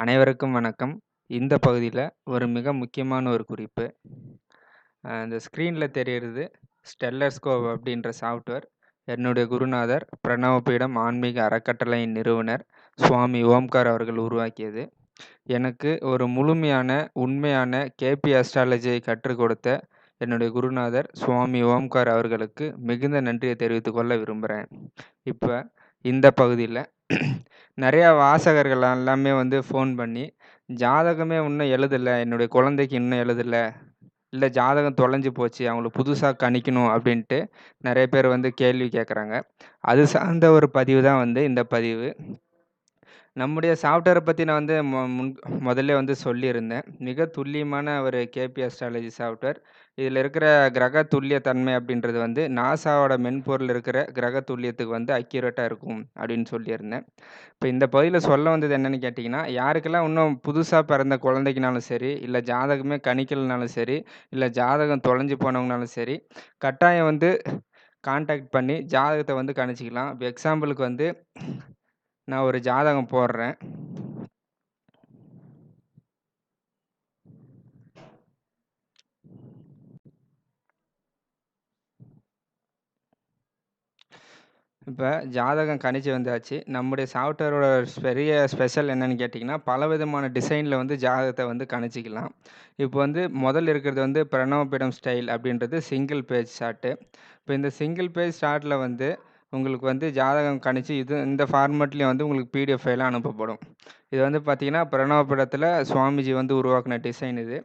அனைவருக்கும் வணக்கம். இந்த பகுதியில் ஒரு மிக முக்கியமான ஒரு குறிப்பு. இந்த ஸ்க்ரீனில் தெரிகிறது ஸ்டெல்லர்ஸ்கோப் அப்படின்ற சாஃப்ட்வேர். என்னுடைய குருநாதர் பிரணவபீடம் ஆன்மீக அறக்கட்டளையின் நிறுவனர் சுவாமி ஓம்கார் அவர்கள் உருவாக்கியது. எனக்கு ஒரு முழுமையான, உண்மையான கேபி அஸ்ட்ராலஜியை கற்றுக் கொடுத்த என்னுடைய குருநாதர் சுவாமி ஓம்கார் அவர்களுக்கு மிகுந்த நன்றியை தெரிவித்துக் கொள்ள இப்போ இந்த பகுதியில் நிறையா வாசகர்கள் எல்லாமே வந்து ஃபோன் பண்ணி, "ஜாதகமே இன்னும் எழுதலை என்னுடைய குழந்தைக்கு இன்னும் எழுதலை இல்லை ஜாதகம் தொலைஞ்சு போச்சு. அவங்களுக்கு புதுசாக கணிக்கணும்." அப்படின்ட்டு நிறைய பேர் வந்து கேள்வி கேட்குறாங்க அது சார்ந்த ஒரு பதிவு தான் வந்து இந்த பதிவு. நம்முடைய சாஃப்ட்வேரை பற்றி நான் வந்து மொ முன் முதல்லே வந்து சொல்லியிருந்தேன். மிக துல்லியமான ஒரு கேபி அஸ்ட்ராலஜி சாஃப்ட்வேர். இதில் இருக்கிற கிரக துல்லிய தன்மை அப்படின்றது வந்து நாசாவோட மென்பொருள் இருக்கிற கிரக துல்லியத்துக்கு வந்து அக்யூரேட்டாக இருக்கும் அப்படின்னு சொல்லியிருந்தேன். இப்போ இந்த பகுதியில் சொல்ல வந்தது என்னன்னு கேட்டிங்கன்னா யாருக்கெல்லாம் இன்னும் புதுசாக பிறந்த குழந்தைக்குனாலும் சரி, இல்லை ஜாதகமே கணிக்கலனாலும் சரி, இல்லை ஜாதகம் தொலைஞ்சு போனவங்கனாலும் சரி, கட்டாயம் வந்து கான்டாக்ட் பண்ணி ஜாதகத்தை வந்து கணிச்சிக்கலாம் இப்போ எக்ஸாம்பிளுக்கு வந்து நான் ஒரு ஜாதகம் போடுறேன். இப்போ ஜாதகம் கணிச்சு வந்தாச்சு. நம்முடைய சாஃப்ட்வேரோட பெரிய ஸ்பெஷல் என்னன்னு பல பலவிதமான டிசைனில் வந்து ஜாதகத்தை வந்து கணிச்சிக்கலாம் இப்போ வந்து முதல் இருக்கிறது வந்து பிரணவபிடம் ஸ்டைல் அப்படின்றது சிங்கிள் பேஜ் சார்ட்டு. இப்போ இந்த சிங்கிள் பேஜ் ஷார்ட்டில் வந்து உங்களுக்கு வந்து ஜாதகம் கணிச்சு இது இந்த ஃபார்மெட்லேயும் வந்து உங்களுக்கு பிடிஎஃப் ஃபைலாக அனுப்பப்படும். இது வந்து பார்த்தீங்கன்னா, பிரணவபீடத்தில சுவாமிஜி வந்து உருவாக்கின டிசைன் இது.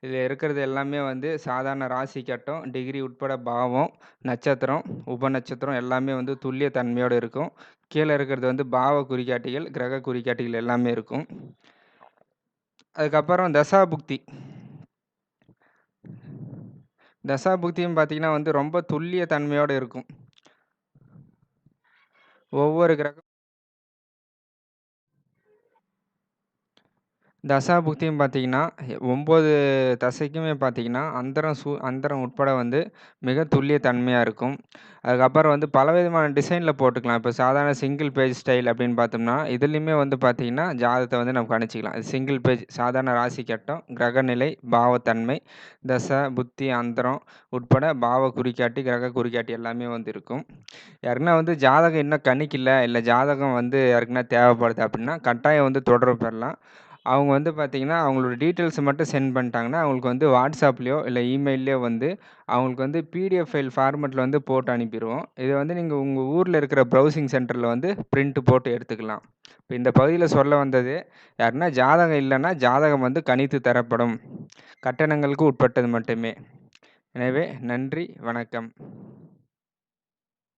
இதில் இருக்கிறது எல்லாமே வந்து சாதாரண ராசி கட்டம், டிகிரி உட்பட பாவம், நட்சத்திரம், உபநட்சத்திரம் எல்லாமே வந்து துல்லிய தன்மையோடு இருக்கும். கீழே இருக்கிறது வந்து பாவ குறிகாட்டிகள், கிரக குறிகாட்டிகள் எல்லாமே இருக்கும். அதுக்கப்புறம் தசாபுக்தி. தசாபுக்தியும் பார்த்தீங்கன்னா வந்து ரொம்ப துல்லிய தன்மையோடு இருக்கும். ஒவ்வொரு கிரக தசாபுக்தியும் பார்த்தீங்கன்னா, ஒம்பது தசைக்குமே பார்த்தீங்கன்னா, அந்தரம் சூ அந்தரம் உட்பட வந்து மிக துல்லிய தன்மையாக இருக்கும். அதுக்கப்புறம் வந்து பலவிதமான டிசைனில் போட்டுக்கலாம். இப்போ சாதாரண சிங்கிள் பேஜ் ஸ்டைல் அப்படின்னு பார்த்தோம்னா, இதுலேயுமே வந்து பார்த்தீங்கன்னா, ஜாதத்தை வந்து நம்ம கணிச்சிக்கலாம் சிங்கிள் பேஜ் சாதாரண ராசி கட்டம், கிரகநிலை, பாவத்தன்மை, தசை, புத்தி, அந்தரம் உட்பட பாவ குறிக்காட்டி கிரக குறிக்காட்டி எல்லாமே வந்து இருக்கும். யாருக்குன்னா வந்து ஜாதகம் இன்னும் கணிக்கல, இல்லை ஜாதகம் வந்து யாருக்குன்னா தேவைப்படுது அப்படின்னா, கட்டாயம் வந்து தொடர்பு பெறலாம். அவங்க வந்து பார்த்தீங்கன்னா, அவங்களோட டீட்டெயில்ஸ் மட்டும் சென்ட் பண்ணிட்டாங்கன்னா, அவங்களுக்கு வந்து வாட்ஸ்அப்லேயோ இல்லை இமெயில்லயோ வந்து அவங்களுக்கு வந்து பிடிஎஃப் ஃபைல் ஃபார்மெட்டில் வந்து போட்டு அனுப்பிடுவோம் இதை வந்து நீங்கள் உங்கள் ஊரில் இருக்கிற ப்ரௌசிங் சென்டரில் வந்து பிரிண்ட் போட்டு எடுத்துக்கலாம். இப்போ இந்த பகுதியில் சொல்ல வந்தது, யாருன்னா ஜாதகம் இல்லைன்னா ஜாதகம் வந்து கணித்து தரப்படும். கட்டணங்களுக்கு உட்பட்டது மட்டுமே. எனவே நன்றி, வணக்கம்.